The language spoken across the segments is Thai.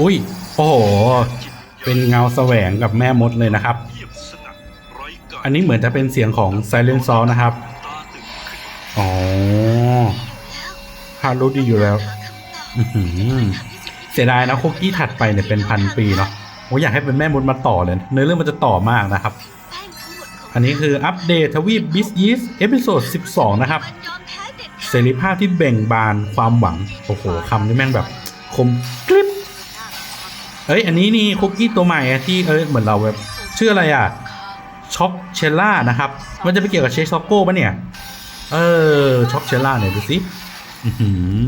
อุ้ย โอ้โห เป็นเงาแสวงกับแม่มดเลยนะครับ อันนี้เหมือนจะเป็นเสียงของ Silent Soul นะครับ อ๋อฮารู้ดีอยู่แล้วเสียดายนะคุกกี้ถัดไปเนี่ยเป็นพันปีเนาะโอ้อยากให้เป็นแม่มดมาต่อเลยเนื้อเรื่องมันจะต่อมากนะครับ อันนี้คืออัปเดตทวีปบิสยิสเอพิโซด12 นะครับเสรีภาพที่เบ่งบานความหวัง โอ้โหคำนี้แม่งแบบ คมกริบ เอ้ย อันนี้นี่คุกกี้ตัวใหม่อะที่เอ้ยเหมือนเราแบบชื่ออะไรอะช็อกเชลล่านะครับ มันจะไปเกี่ยวกับเชคซ็อกโก้ปะเนี่ย เออช็อกเชลล่าเนี่ยดูสิ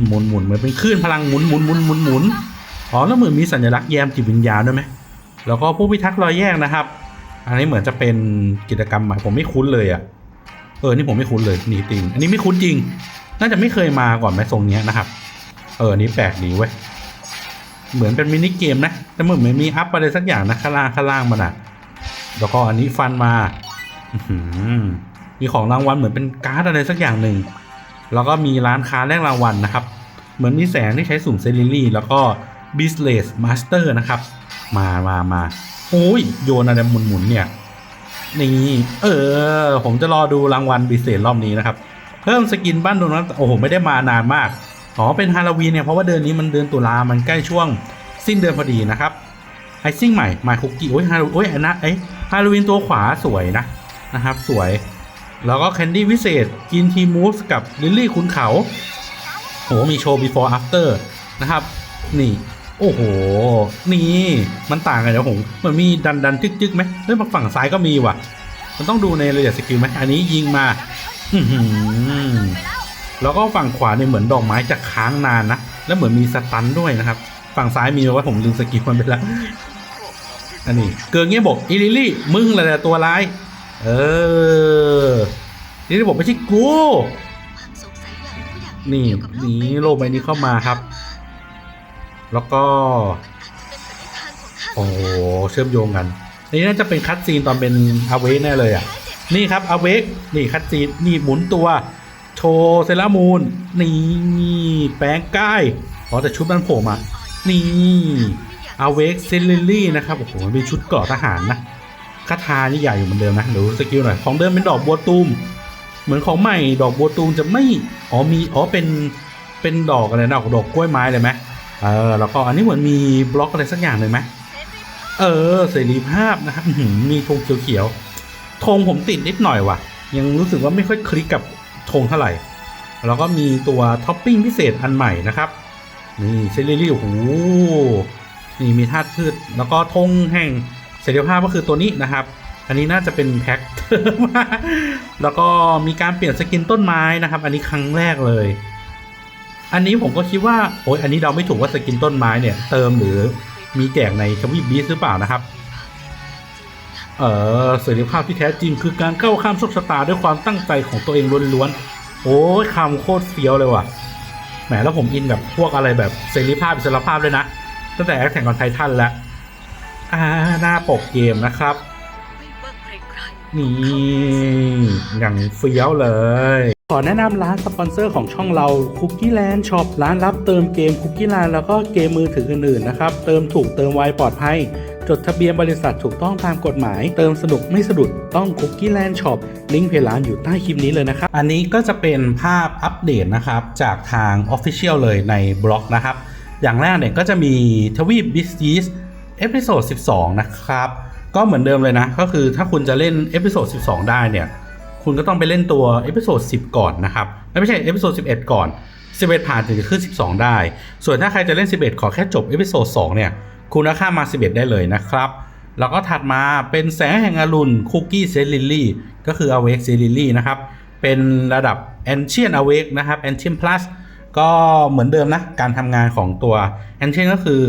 หมุนหมุนเหมือนเป็นคลื่นพลังหมุนหมุนหมุนหมุนหมุนอ๋อแล้วเหมือนมีสัญลักษณ์แยมจิตวิญญาณด้วยไหมแล้วก็ผู้พิทักษ์รอยแยกนะครับ อันนี้เหมือนจะเป็นกิจกรรมใหม่ผมไม่คุ้นเลยอะ่ะเออนี่ผมไม่คุ้นเลยนีติง อันนี้ไม่คุ้นจริง น่าจะไม่เคยมาก่อนไหมทรงเนี้ยนะครับ เออนนี้แปลกดีเว้ย เหมือนเป็นมินิเกมนะแต่เหมือนไม่มีอัพอะไรสักอย่างนะข้างล่างข้างล่างมันอะแล้วก็อันนี้ฟันมาอมีของรางวัลเหมือนเป็นการ์ดอะไรสักอย่างหนึ่ง แล้วก็มีร้านค้าแลกรางวัลนะครับ เหมือนมีแสงที่ใช้สุ่มเซริลี่แล้วก็ b i s l e s Master นะครับ มามามาโอ้ยโยนอะไรหมุนๆเนี่ยนี่เออ ผมจะรอดูรางวัลพิเศษรอบนี้นะครับ เพิ่มสกินบ้านโดนัทโอ้โห ไม่ได้มานานมาก อ๋อเป็นฮาโลวีนเนี่ยเพราะว่าเดือนนี้มันเดือนตุลามันใกล้ช่วงสิ้นเดือนพอดีนะครับไอซิ่งใหม่มาคุกกี้โอ้ยฮาโลโอ้ยอันนะไอฮาโลวีนตัวขวาสวยนะนะครับสวย แล้วก็แคนดี้วิเศษกินทีมูสกับลิลลี่คุณเขาโหมีโชว์ before after นะครับ นี่ โอ้โห นี่มันต่างกันเดี๋ยวผมมันมีดันดันจึกจึกไหมเฮ้ยฝั่งซ้ายก็มีว่ะ มันต้องดูในรายละเอียดสกิลไหมอันนี้ยิงมา อื แล้วก็ฝั่งขวาเนี่ยเหมือนดอกไม้จะค้างนานนะ แล้วเหมือนมีสตันด้วยนะครับ ฝั่งซ้ายมีไว้ผมลืมสกิลมันไปแล้ว อันนี้ เกินเงี้ยบอกอีลิลี่ มึงแหละตัวร้าย เออลิลลี่บอกไม่ใช่กูนี่นี่โลกใบนี้เข้ามาครับ แล้วก็ โอ้เชื่อมโยงกันนี่น่าจะเป็นคัดซีนตอนเป็นอาเวกแน่เลยอะ นี่ครับอาเวกนี่คัดซีนนี่หมุนตัว โชว์เซรามูนนี่แปลงกายอ๋อแต่ชุดมันโผล่มานี่อาเวกเซเลลี่นะครับโอ้โหมันเป็นชุดเกราะทหารนะคาถานี่ใหญ่อยู่เหมือนเดิมนะเดี๋ยวสกิลหน่อยของเดิมเป็นดอกบัวตูม เหมือนของใหม่ดอกบัวตูมจะไม่อ๋อมีอ๋อเป็นเป็นดอกอะไรนะดอกกล้วยไม้เลยไหมเออแล้วก็อันนี้เหมือนมีบล็อกอะไรสักอย่างเลยไหมเออเสรีภาพนะครับมีธงเขียวๆธงผมติดนิดหน่อยว่ะ ยังรู้สึกว่าไม่ค่อยคลิกกับ ธงเท่าไหร่ แล้วก็มีตัวท็อปปิ้งพิเศษอันใหม่นะครับ นี่เซรีลี่โอ้โหนี่มีธาตุพืช แล้วก็ธงแห่งเสรีภาพก็คือตัวนี้นะครับ อันนี้น่าจะเป็นแพ็คแล้วก็มีการเปลี่ยนสกินต้นไม้นะครับ อันนี้ครั้งแรกเลย อันนี้ผมก็คิดว่าโอ้ยอันนี้เราไม่ถูกว่าสกินต้นไม้เนี่ยเติมหรือมีแจกในทวีปบีสหรือเปล่านะครับ เออเสรีภาพที่แท้จริงคือการก้าวข้ามโชคชะตาด้วยความตั้งใจของตัวเองล้วนๆ โอ้ยคำโคตรเฟี้ยวเลยว่ะ แหมแล้วผมอินกับพวกอะไรแบบเสรีภาพอิสรภาพเลยนะ ตั้งแต่แอคแข่งกับไททันแล้วอ่าหน้าปกเกมนะครับ นี่อย่างเฟี้ยวเลย ขอแนะนำร้านสปอนเซอร์ของช่องเรา Cookie Land Shop ร้านรับเติมเกม Cookie Land แล้วก็เกมมือถืออื่นๆนะครับ เติมถูกเติมไวปลอดภัย จดทะเบียนบริษัทถูกต้องตามกฎหมาย เติมสนุกไม่สะดุดต้อง Cookie Land Shop ลิงก์เพจร้านอยู่ใต้คลิปนี้เลยนะครับ อันนี้ก็จะเป็นภาพอัปเดตนะครับ จากทาง Official เลยในบล็อกนะครับ อย่างแรกเนี่ยก็จะมีทวีป b i s t e s เอพิโซด12 นะครับ ก็เหมือนเดิมเลยนะ ก็คือถ้าคุณจะเล่นเอพิโซด12 ได้เนี่ย คุณก็ต้องไปเล่นตัวเอพิโซด10 ก่อนนะครับ ไม่ใช่เอพิโซด11 ก่อน 11 ผ่านถึงจะขึ้น 12 ได้ ส่วนถ้าใครจะเล่น 11 ขอแค่จบเอพิโซด2เนี่ย คุณก็ข้ามา 11 ได้เลยนะครับ แล้วก็ถัดมาเป็นแสงแห่งอรุณคุกกี้เซลิลี่ก็คือ Awake c e l i l y นะครับ เป็นระดับ Ancient Awake นะครับ Ancient Plus ก็เหมือนเดิมนะ การทำงานของตัว Ancient ก็คือ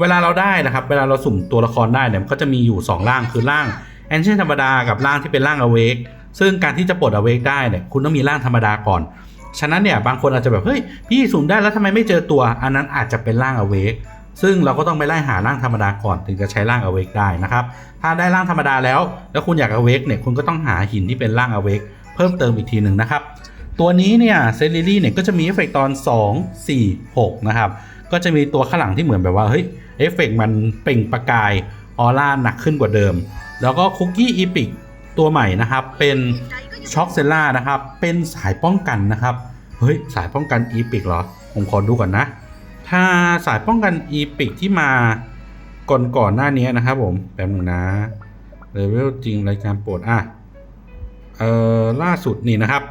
เวลาเราได้นะครับ เวลาเราสุ่มตัวละครได้เนี่ยก็จะมีอยู่ 2 ร่างคือร่าง Ancient ธรรมดากับร่างที่เป็นร่าง Awake ซึ่งการที่จะปลด Awake ได้เนี่ยคุณต้องมีร่างธรรมดาก่อนฉะนั้นเนี่ยบางคนอาจจะแบบเฮ้ยพี่สุ่มได้แล้วทำไมไม่เจอตัว อันนั้นอาจจะเป็นร่าง Awake ซึ่งเราก็ต้องไปไล่หาร่างธรรมดาก่อนถึงจะใช้ร่าง Awake ได้นะครับ ถ้าได้ร่างธรรมดาแล้ว แล้วคุณอยาก Awake เนี่ยคุณก็ต้องหาหินที่เป็นร่าง Awake เพิ่มเติมอีกทีหนึ่งนะครับ ตัวนี้เนี่ยเซริลี่เนี่ยก็จะมีเอฟเฟกต์ตอน 2 4 6 นะครับ ก็จะมีตัวข้างหลังที่เหมือนแบบว่าเฮ้ยเอฟเฟกต์มันเปล่งประกายออร่าหนักขึ้นกว่าเดิม แล้วก็คุกกี้อีพิกตัวใหม่นะครับ เป็นช็อกเซล่านะครับ เป็นสายป้องกันนะครับ เฮ้ย สายป้องกันอีพิกเหรอ ผมขอดูก่อนนะ ถ้าสายป้องกันอีพิกที่มาก่อนก่อนๆหน้านี้นะครับผมแป๊บหนึงนะเลเวลจริงรายการโปรดอะเอ่อล่าสุดนี่นะครับ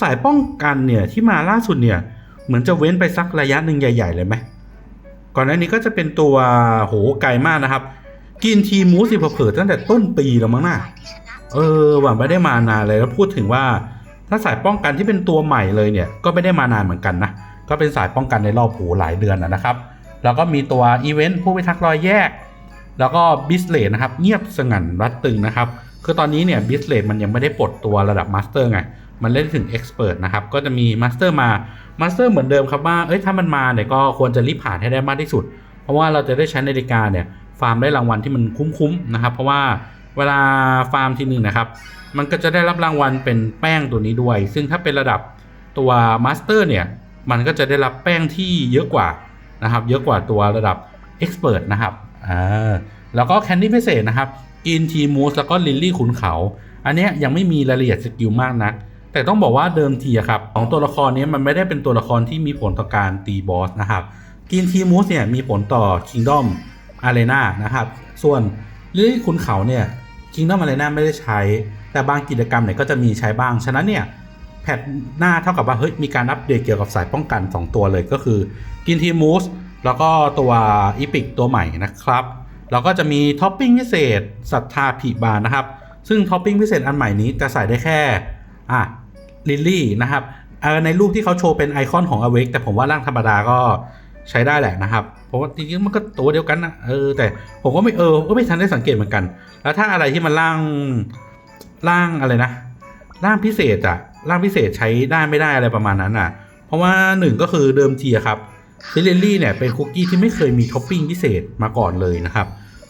สายป้องกันเนี่ยที่มาล่าสุดเนี่ย เหมือนจะเว้นไปสักระยะหนึ่งใหญ่ ๆ เลยไหมก่อนหน้านี้ก็จะเป็นตัวโหไกลมากนะครับ กินทีมูสิเผลอตั้งแต่ต้นปีแล้วมั้งน่ะเออหว่าไม่ได้มานานเลยแล้วพูดถึงว่าถ้าสายป้องกันที่เป็นตัวใหม่เลยเนี่ย ก็ไม่ได้มานานเหมือนกันนะ ก็เป็นสายป้องกันในรอบโหหลายเดือนนะนะครับ แล้วก็มีตัวอีเวนต์ผู้พิทักษ์รอยแยก แล้วก็บิสเลดนะครับเงียบสงั่นรัดตึงนะครับ คือตอนนี้เนี่ยบิสเลดมันยังไม่ได้ปลดตัวระดับมาสเตอร์ไงมันเล่นถึงเอ็กซ์เพรสนะครับ ก็จะมีมาสเตอร์มามาสเตอร์เหมือนเดิมครับว่าเอ้ยถ้ามันมาเนี่ยก็ควรจะรีบผ่านให้ได้มากที่สุด เพราะว่าเราจะได้ใช้นาฬิกาเนี่ยฟาร์มได้รางวัลที่มันคุ้มๆนะครับ เพราะว่าเวลาฟาร์มทีหนึ่งนะครับ มันก็จะได้รับรางวัลเป็นแป้งตัวนี้ด้วย ซึ่งถ้าเป็นระดับตัวมาสเตอร์เนี่ย มันก็จะได้รับแป้งที่เยอะกว่านะครับ เยอะกว่าตัวระดับเอ็กซ์เพรสนะครับอ่าแล้วก็แคนดี้พิเศษนะครับกินทีมูสแล้วก็ลิลลี่ขุนเขา อันนี้ยังไม่มีรายละเอียดสกิลมากนัก แต่ต้องบอกว่าเดิมทีอะครับของตัวละครนี้มันไม่ได้เป็นตัวละครที่มีผลต่อการตีบอสนะครับกินทีมูสเนี่ยมีผลต่อ Kingdom Arena นะครับ ส่วนลิลลี่ขุนเขาเนี่ย Kingdom Arena ไม่ได้ใช้ แต่บางกิจกรรมเนี่ยก็จะมีใช้บ้าง ฉะนั้นเนี่ย แพทหน้าเท่ากับว่าเฮ้ยมีการอัปเดตเกี่ยวกับสายป้องกัน 2 ตัวเลยก็คือกินทีมูสแล้วก็ตัวอีพิกตัวใหม่นะครับ แล้วก็จะมีท็อปปิ้งพิเศษศรัทธาผีบานนะครับ ซึ่งท็อปปิ้งพิเศษอันใหม่นี้จะใส่ได้แค่อะลิลลี่นะครับในรูปที่เขาโชว์เป็นไอคอนของ a w a k e แต่ผมว่าร่างธรรมดาก็ใช้ได้แหละนะครับ เพราะว่าจริงๆมันก็ตัวเดียวกันนะเออแต่ผมก็ไม่เออก็ไม่ทันได้สังเกตเหมือนกัน แล้วถ้าอะไรที่มันร่างร่างอะไรนะร่างพิเศษอะ ร่างพิเศษใช้ได้ไม่ได้อะไรประมาณนั้นอะ เพราะว่าหนึ่งก็คือเดิมทีครับซิเลนลี่เนี่ยเป็นคุกกี้ที่ไม่เคยมีท็อปปิ้งพิเศษมาก่อนเลยนะครับ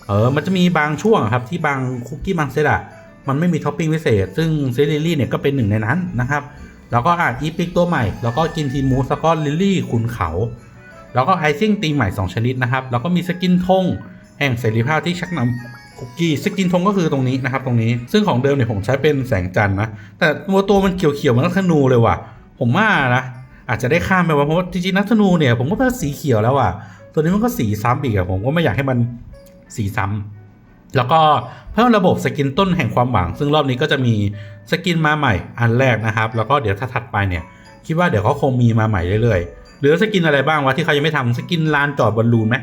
เออมันจะมีบางช่วงครับที่บางคุกกี้บางเซตอะมันไม่มีท็อปปิ้งพิเศษ ซึ่งซิเลนลี่เนี่ยก็เป็นหนึ่งในนั้นนะครับแล้วก็อะอีพิกตัวใหม่ แล้วก็กินทีมูสแล้วก็ลิลลี่ขุนเขา แล้วก็ไอซิ่งตีใหม่ 2 ชนิดนะครับ แล้วก็มีสกินธงแห่งเสรีภาพที่ชักนำ คุกกี้สกินธงก็คือตรงนี้นะครับตรงนี้ซึ่งของเดิมเนี่ยผมใช้เป็นแสงจันทร์นะแต่ตัวตัวมันเขียวๆเหมันก็ธนูเลยว่ะ ผมว่านะอาจจะได้ข้ามไปว่าเพราะว่าจริงๆนักธนูเนี่ยผมก็เพิ่สีเขียวแล้วอะตัวนี้มันก็สีซ้ำอีกอะผมก็ไม่อยากให้มันสีซ้ำแล้วก็เพิ่มระบบสกินต้นแห่งความหวัง ซึ่งรอบนี้ก็จะมีสกินมาใหม่อันแรกนะครับ แล้วก็เดี๋ยวถ้าถัดไปเนี่ย คิดว่าเดี๋ยวเขาคงมีมาใหม่เรื่อยๆหลือสกินอะไรบ้างวะที่เขายังไม่ทำสกินลานจอดบอลลูนไหม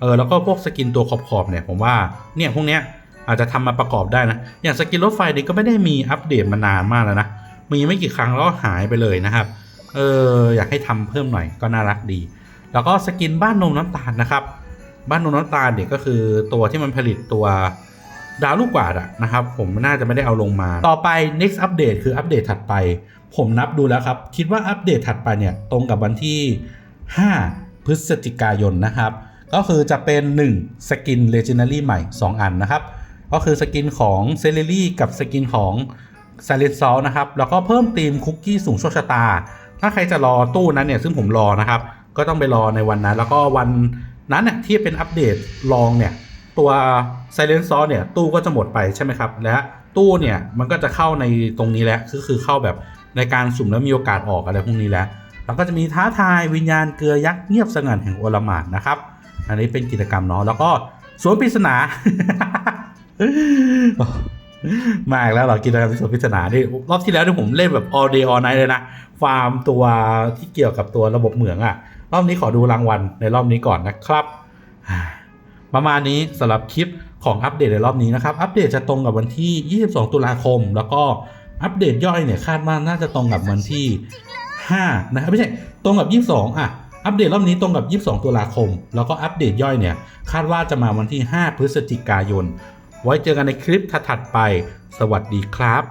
เออแล้วก็พวกสกินตัวขอบๆเนี่ยผมว่าเนี่ยพวกเนี้ยอาจจะทำมาประกอบได้นะ อย่างสกินรถไฟนี่ก็ไม่ได้มีอัปเดตมานานมากแล้วนะ มีไม่กี่ครั้งแล้วก็หายไปเลยนะครับ เอออยากให้ทำเพิ่มหน่อยก็น่ารักดี แล้วก็สกินบ้านนมน้ำตาลนะครับ บ้านนมน้ำตาลเนี่ยก็คือตัวที่มันผลิตตัวดาวลูกกวาดอะนะครับ ผมน่าจะไม่ได้เอาลงมา ต่อไป next update คืออัปเดตถัดไป ผมนับดูแล้วครับ คิดว่าอัปเดตถัดไปเนี่ยตรงกับวันที่ 5 พฤศจิกายนนะครับ ก็คือจะเป็น 1 สกิน Legendary ใหม่ 2 อันนะครับ ก็คือสกินของเซเลรี่กับสกินของซ i เลนซอลนะครับ แล้วก็เพิ่มธีมคุกกี้สูงโชคชะตา ถ้าใครจะรอตู้นั้นเนี่ย ซึ่งผมรอนะครับ ก็ต้องไปรอในวันนั้น แล้วก็วันนั้นเนี่ยที่เป็นอัปเดตลองเนี่ย ตัว Silent s a u c e เนี่ยตู้ก็จะหมดไปใช่ไหมครับ และตู้เนี่ยมันก็จะเข้าในตรงนี้แล้วคือคือเข้าแบบในการสุ่มแล้วมีโอกาสออกอะไรพวกนี้แล้ว แล้วก็จะมีท้าทายวิญญาณเกลือยักษ์เงียบสงัดแห่งโอลมานนะครับ อันนี้เป็นกิจกรรมเนาะแล้วก็สวนปริศนามาอีกแล้วเหรอกิจกรรมสวนปริศนานี่รอบที่แล้วที่ผมเล่นแบบ all day all night เลยนะฟาร์มตัวที่เกี่ยวกับตัวระบบเหมืองอะรอบนี้ขอดูรางวัลในรอบนี้ก่อนนะครับ ประมาณนี้สำหรับคลิปของอัปเดตในรอบนี้นะครับ อัปเดตจะตรงกับวันที่ 22 ตุลาคม แล้วก็อัปเดตย่อยเนี่ยคาดว่าน่าจะตรงกับวันที่ 5 นะครับไม่ใช่ตรงกับ 22 อะ อัปเดตรอบนี้ตรงกับ 22 ตุลาคม แล้วก็อัปเดตย่อยเนี่ย คาดว่าจะมาวันที่ 5 พฤศจิกายน ไว้เจอกันในคลิปถัดๆไป สวัสดีครับ